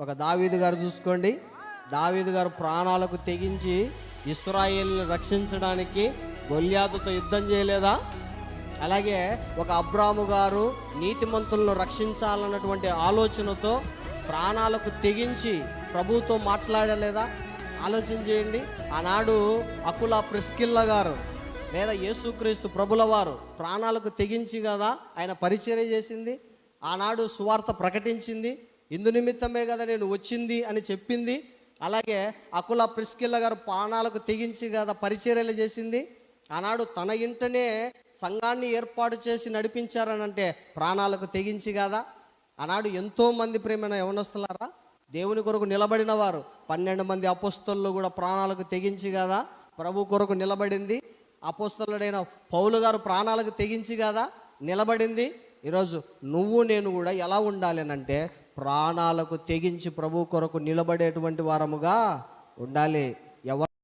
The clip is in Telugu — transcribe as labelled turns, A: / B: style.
A: ఒక దావీదు గారు చూసుకోండి. దావీదు గారు ప్రాణాలకు తెగించి ఇస్రాయేల్ రక్షించడానికి గొల్యాదుతో యుద్ధం చేయలేదా? అలాగే ఒక అబ్రాము గారు నీతిమంతులను రక్షించాలన్నటువంటి ఆలోచనతో ప్రాణాలకు తెగించి ప్రభుతో మాట్లాడలేదా? ఆలోచన చేయండి. ఆనాడు అకుల ప్రిస్కిల్ల గారు లేదా యేసుక్రీస్తు ప్రభుల వారు ప్రాణాలకు తెగించి కదా ఆయన పరిచయం చేసింది. ఆనాడు సువార్త ప్రకటించింది. ఇందు నిమిత్తమే కదా నేను వచ్చింది అని చెప్పింది. అలాగే అకుల ప్రిస్కిల్ల గారు ప్రాణాలకు తెగించి కదా పరిచర్యలు చేసింది. ఆనాడు తన ఇంటనే సంఘాన్ని ఏర్పాటు చేసి నడిపించారనంటే ప్రాణాలకు తెగించి కాదా. ఆనాడు ఎంతో మంది ప్రేమైన యవనస్తులారా దేవుని కొరకు నిలబడిన వారు పన్నెండు మంది అపోస్తలు కూడా ప్రాణాలకు తెగించి కదా ప్రభు కొరకు నిలబడింది. అపోస్తలుడైన పౌలు గారు ప్రాణాలకు తెగించి కదా నిలబడింది. ఈరోజు నువ్వు నేను కూడా ఎలా ఉండాలి అంటే ప్రాణాలకు తెగించి ప్రభు కొరకు నిలబడేటువంటి వారముగా ఉండాలి. ఎవరు